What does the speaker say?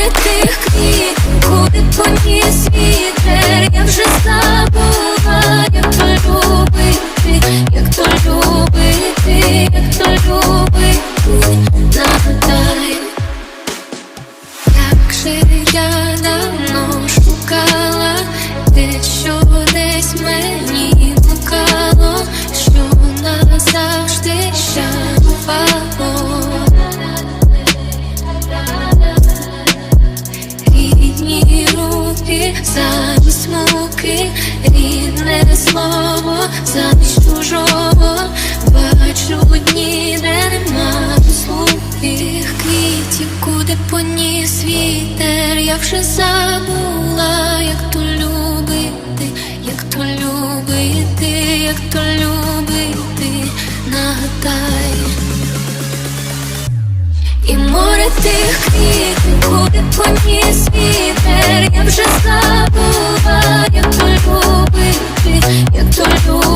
Квіт, куди поніс вітер, я вже забула, як то любити, як то любити, як то любити, нагадай, як же я давно шукала те, що руки замість муки, рідне слово замість чужого. Бачу дні, де нема слухих квітів, куди поніс вітер. Я вже забула, як то любити, як то любити, як то любити, нагадай. І море тих квітів, куди поніс solo tú.